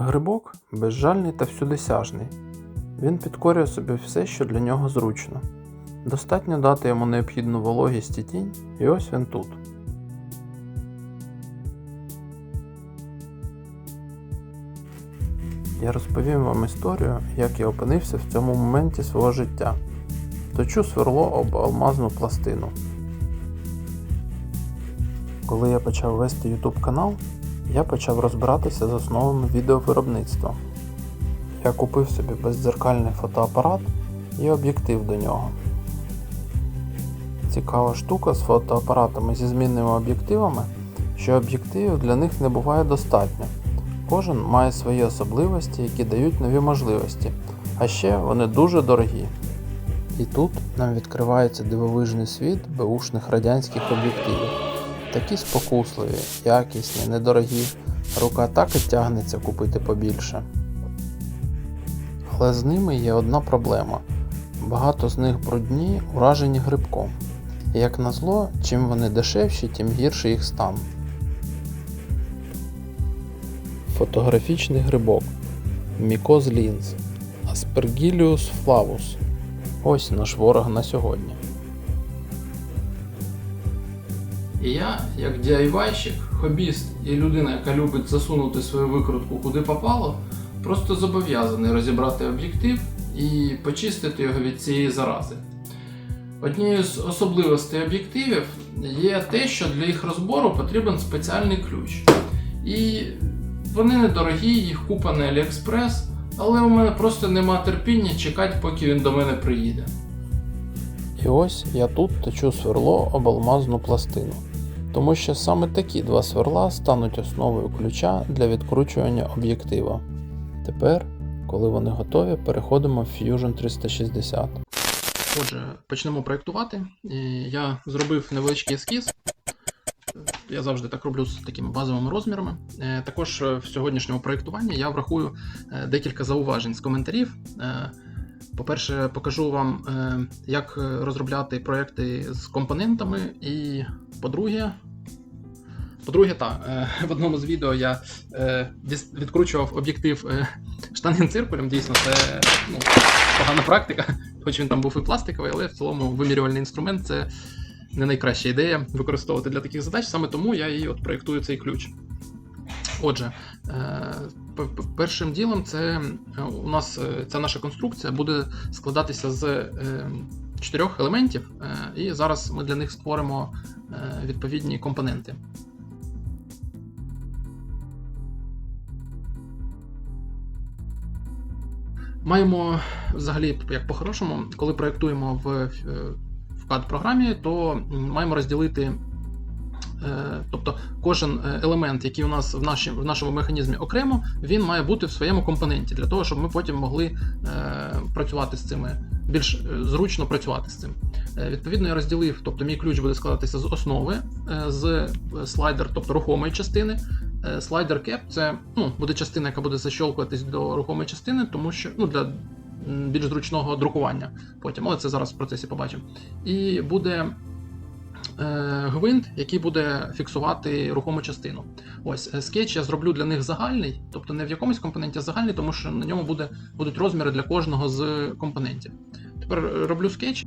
Грибок безжальний та всюдисяжний. Він підкорює собі все, що для нього зручно. Достатньо дати йому необхідну вологість і тінь, і ось він тут. Я розповім вам історію, як я опинився в цьому моменті свого життя. Точу сверло об алмазну пластину. Коли я почав вести YouTube канал, я почав розбиратися з основами відеовиробництва. Я купив собі бездзеркальний фотоапарат і об'єктив до нього. Цікава штука з фотоапаратами зі змінними об'єктивами, що об'єктивів для них не буває достатньо. Кожен має свої особливості, які дають нові можливості, а ще вони дуже дорогі. І тут нам відкривається дивовижний світ беушних радянських об'єктивів. Такі спокусливі, якісні, недорогі, рука так і тягнеться купити побільше. Але з ними є одна проблема. Багато з них брудні, уражені грибком. І як назло, чим вони дешевші, тим гірший їх стан. Фотографічний грибок Мікоз лінз Aspergillus flavus. Ось наш ворог на сьогодні. І я, як DIY-щик, хобіст і людина, яка любить засунути свою викрутку куди попало, просто зобов'язаний розібрати об'єктив і почистити його від цієї зарази. Однією з особливостей об'єктивів є те, що для їх розбору потрібен спеціальний ключ. І вони недорогі, їх купа на AliExpress, але у мене просто нема терпіння чекати, поки він до мене приїде. І ось я тут точу сверло об алмазну пластину. Тому що саме такі два сверла стануть основою ключа для відкручування об'єктива. Тепер, коли вони готові, переходимо в Fusion 360. Отже, почнемо проєктувати. Я зробив невеличкий ескіз. Я завжди так роблю з такими базовими розмірами. Е, Також е, в сьогоднішньому проєктуванні я врахую е, декілька зауважень з коментарів. Е, По-перше, покажу вам, е, як е, розробляти проекти з компонентами. І по-друге, по-друге, так, е, в одному з відео я е, відкручував об'єктив е, штангенциркулем. Дійсно, це ну, погана практика, хоч він там був і пластиковий, але в цілому вимірювальний інструмент це не найкраща ідея використовувати для таких задач, саме тому я і от проєктую цей ключ. Отже, е, першим ділом це у нас ця наша конструкція буде складатися з чотирьох елементів, і зараз ми для них створимо відповідні компоненти. Маємо взагалі, як по-хорошому, коли проєктуємо в, е, в CAD-програмі, то маємо розділити. е, Тобто кожен е, елемент, який у нас в, наші, в нашому механізмі окремо, він має бути в своєму компоненті, для того, щоб ми потім могли працювати з цими, більш зручно працювати з цим. Відповідно, я розділив, тобто мій ключ буде складатися з основи, з слайдер, тобто рухомої частини. Е, Слайдер кеп це ну, буде частина, яка буде защолкуватись до рухомої частини, тому що ну, для більш зручного друкування потім, але це зараз в процесі побачимо. І буде е, гвинт, який буде фіксувати рухому частину. Ось е, скетч я зроблю для них загальний, тобто не в якомусь компоненті, а загальний, тому що на ньому буде, будуть розміри для кожного з компонентів. Тепер е, роблю скетч.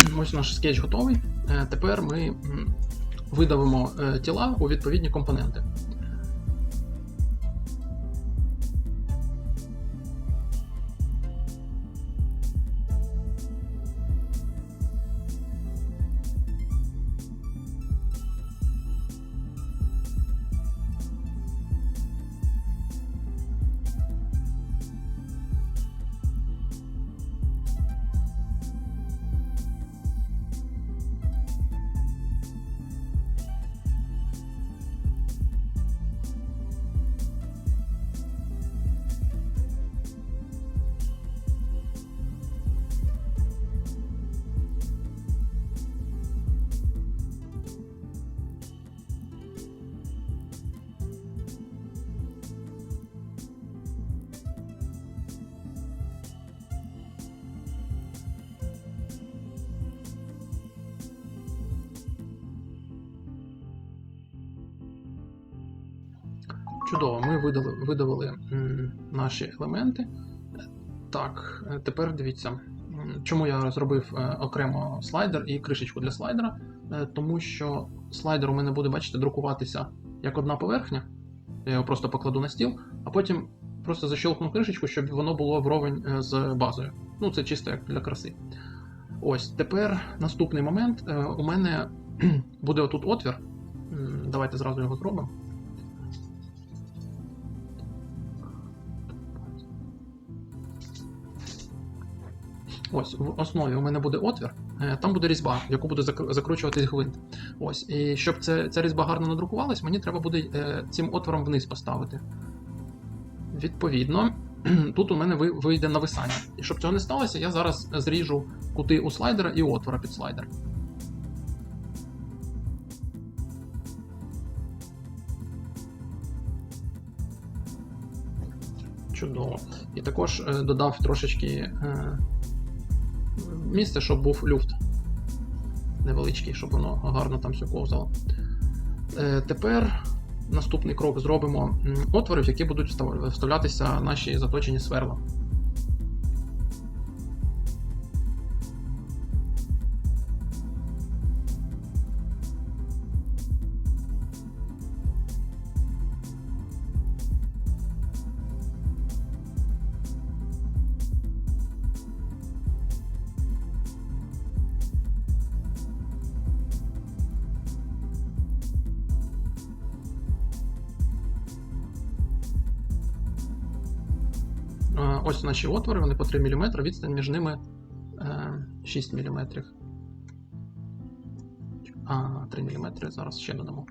ось наш скетч готовий. Е, Тепер ми видавимо е, тіла у відповідні компоненти. Чудово, ми видали, видавили наші елементи. Так, тепер дивіться, чому я зробив е, окремо слайдер і кришечку для слайдера. Е, Тому що слайдер у мене буде, бачите, друкуватися як одна поверхня. Я його просто покладу на стіл, а потім просто защелкну кришечку, щоб воно було вровень е, з базою. Ну, це чисто як для краси. Ось, тепер наступний момент. У мене буде отут отвір. Давайте зразу його зробимо. Ось в основі у мене буде отвір, е, там буде різьба, в яку буде закручуватись гвинт. Ось, і щоб це, ця різьба гарно надрукувалась, мені треба буде е, цим отвором вниз поставити. Відповідно, тут у мене вийде нависання. І щоб цього не сталося, я зараз зріжу кути у слайдера і отвора під слайдер. Чудово. І також е, додав трошечки місце, щоб був люфт невеличкий, щоб воно гарно там все ковзало. Е, тепер наступний крок зробимо отвори, в які будуть вставлятися наші заточені сверла. Ось наші отвори, вони по 3 мм, відстань між ними е, 6 мм. А, 3 мм, зараз ще додамо.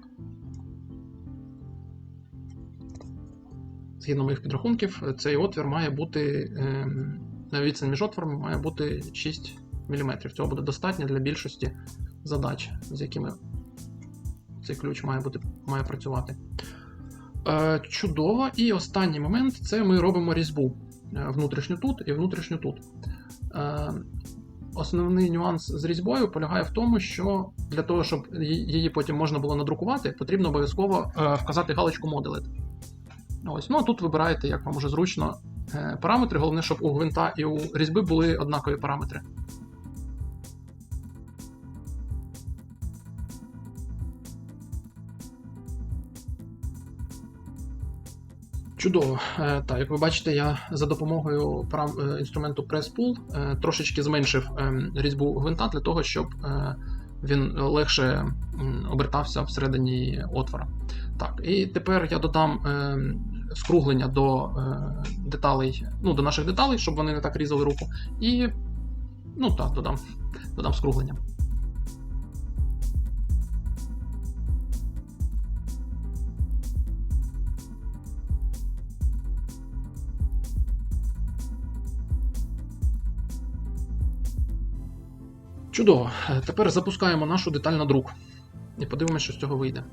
Згідно моїх підрахунків, цей отвір має бути. е, Відстань між отворами має бути 6 мм. Цього буде достатньо для більшості задач, з якими цей ключ має, бути, має працювати. Е, Чудово. І останній момент це ми робимо різьбу е, внутрішню тут і внутрішню тут. Е, Основний нюанс з різьбою полягає в тому, що для того, щоб її потім можна було надрукувати, потрібно обов'язково е, вказати галочку Modeled. Ось, ну а тут вибираєте, як вам уже зручно е, параметри. Головне, щоб у гвинта і у різьби були однакові параметри. Чудово. Е, Так, як ви бачите, я за допомогою е, інструменту Press Pull е, трошечки зменшив різьбу гвинта для того, щоб він легше обертався всередині отвора. Так, і тепер я додам скруглення до деталей, ну, до наших деталей, щоб вони не так різали руку. І ну так, додам, додам скруглення. Чудово. Е, Тепер запускаємо нашу деталь на друк. І подивимося, що з цього вийде.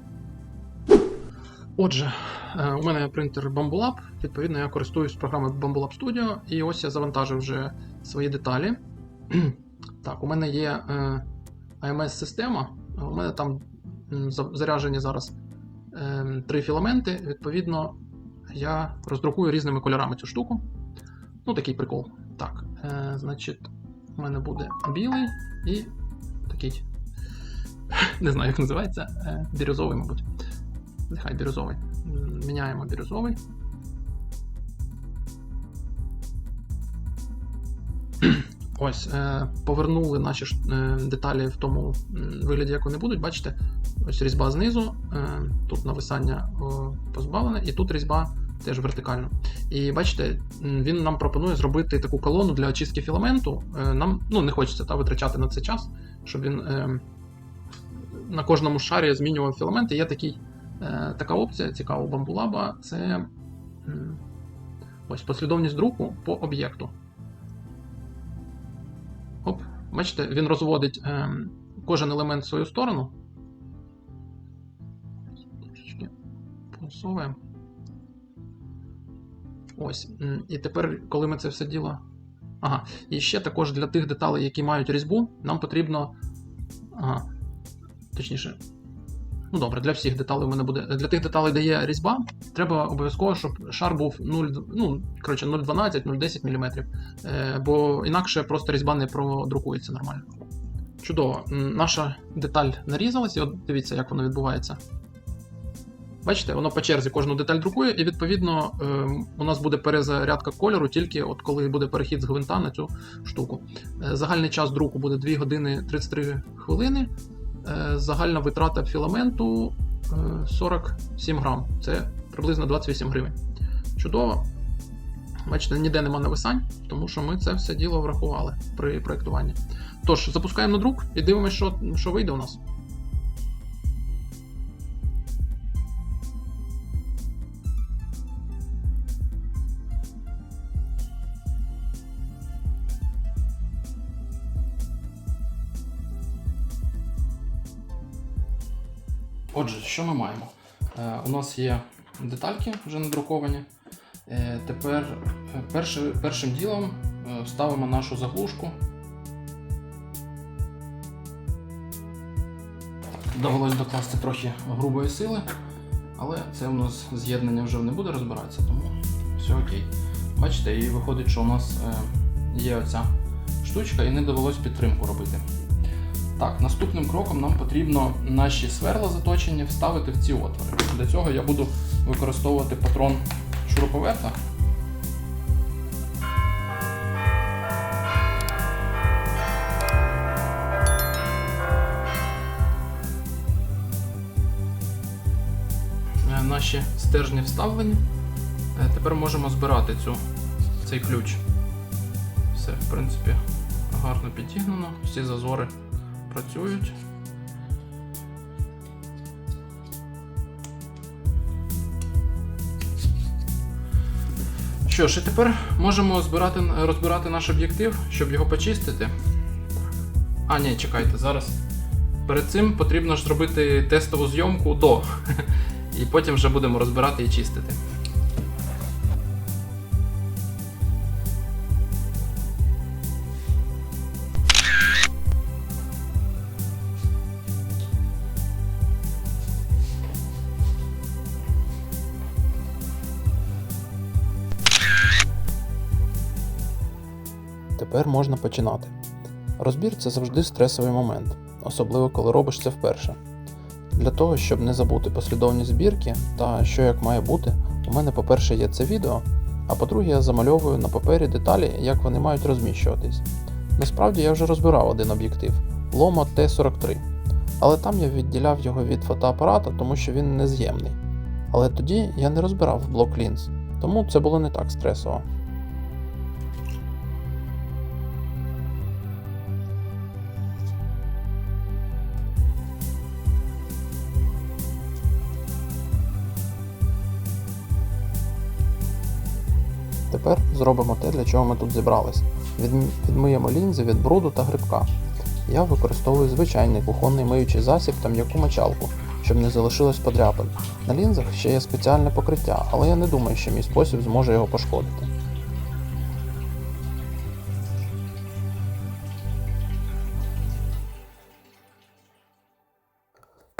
Отже, е, у мене принтер Bambulab, відповідно, я користуюсь програмою Bambulab Studio, і ось я завантажив вже свої деталі. Так, у мене є е, AMS-система, у мене там заряджені зараз е, три філаменти. Відповідно, я роздрукую різними кольорами цю штуку. Ну, такий прикол. Так, е, значить, у мене буде білий і такий. Не знаю, як називається. е, Бірюзовий, мабуть. Нехай бірюзовий. Міняємо бірюзовий. Ось, е, повернули наші е, деталі в тому вигляді, як вони будуть. Бачите, ось різьба знизу, тут нависання позбавлене, і тут різьба теж вертикально. І бачите, він нам пропонує зробити таку колону для очистки філаменту. Е, Нам ну, не хочеться та, витрачати на це час, щоб він е, на кожному шарі змінював філамент. Є такий, е, така опція, цікава у Bambulaba, це ось послідовність друку по об'єкту. Оп, бачите, він розводить е, кожен елемент в свою сторону. Посовуємо. Ось. І тепер, коли ми це все діло. Ага, і ще також для тих деталей, які мають різьбу, нам потрібно. Ага. Точніше. Ну добре, для всіх деталей у мене буде. Для тих деталей, де є різьба, треба обов'язково, щоб шар був 0, ну, коротше, 0,12, 0,10 мм. Е, бо інакше просто різьба не продрукується нормально. Чудово. Наша деталь нарізалась, і от дивіться, як воно відбувається. Бачите, воно по черзі кожну деталь друкує, і відповідно ем, у нас буде перезарядка кольору тільки от коли буде перехід з гвинта на цю штуку. Е, Загальний час друку буде 2 години 33 хвилини. Е, Загальна витрата філаменту е, 47 грам. Це приблизно 28 гривень. Чудово. Бачите, ніде нема нависань, тому що ми це все діло врахували при проєктуванні. Тож, запускаємо на друк і дивимося, що, що вийде у нас. Що ми маємо? Е, у нас є детальки вже надруковані. Е, тепер е, першим ділом е, ставимо нашу заглушку. Довелось докласти трохи грубої сили, але це у нас з'єднання вже не буде розбиратися, тому все окей. Бачите, і виходить, що у нас є оця штучка і не довелось підтримку робити. Так, наступним кроком нам потрібно наші сверла заточені вставити в ці отвори. Для цього я буду використовувати патрон шуруповерта. Е, Наші стержні вставлені. Е, Тепер можемо збирати цю, цей ключ. Все, в принципі, гарно підігнано, всі зазори працюють. Що ж, і тепер можемо збирати, розбирати наш об'єктив, щоб його почистити. А, ні, чекайте, зараз. Перед цим потрібно ж зробити тестову зйомку до. І потім вже будемо розбирати і чистити. Тепер можна починати. Розбір це завжди стресовий момент, особливо коли робиш це вперше. Для того, щоб не забути послідовність збірки та що як має бути, у мене, по-перше, є це відео, а по-друге, я замальовую на папері деталі, як вони мають розміщуватись. Насправді я вже розбирав один об'єктив Lomo T43, але там я відділяв його від фотоапарата, тому що він нез'ємний. Але тоді я не розбирав блок лінз, тому це було не так стресово. Тепер зробимо те, для чого ми тут зібрались. Відмиємо лінзи від бруду та грибка. Я використовую звичайний кухонний миючий засіб та м'яку мочалку, щоб не залишилось подряпин. На лінзах ще є спеціальне покриття, але я не думаю, що мій спосіб зможе його пошкодити.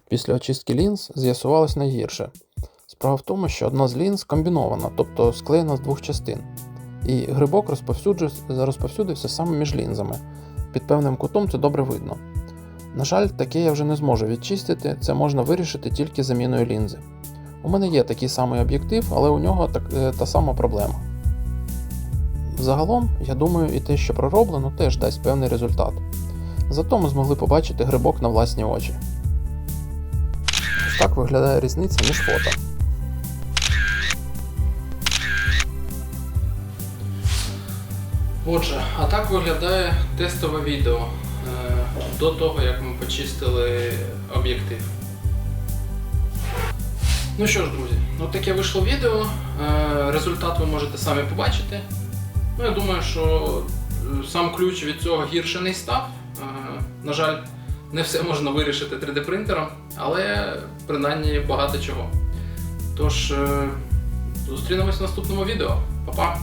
Після очистки лінз з'ясувалось найгірше. Справа в тому, що одна з лінз комбінована, тобто склеєна з двох частин. І грибок розповсюдився саме між лінзами. Під певним кутом це добре видно. На жаль, таке я вже не зможу відчистити, це можна вирішити тільки заміною лінзи. У мене є такий самий об'єктив, але у нього так, е, та сама проблема. Загалом, я думаю, і те, що пророблено, теж дасть певний результат. Зато ми змогли побачити грибок на власні очі. Ось так виглядає різниця між фото. Отже, а так виглядає тестове відео е, до того, як ми почистили об'єктив. Ну що ж, друзі, ну таке вийшло відео. Е, Результат ви можете самі побачити. Ну, я думаю, що е, сам ключ від цього гірше не став. На жаль, не все можна вирішити 3D принтером, але принаймні багато чого. Тож, зустрінемось в наступному відео. Па-па!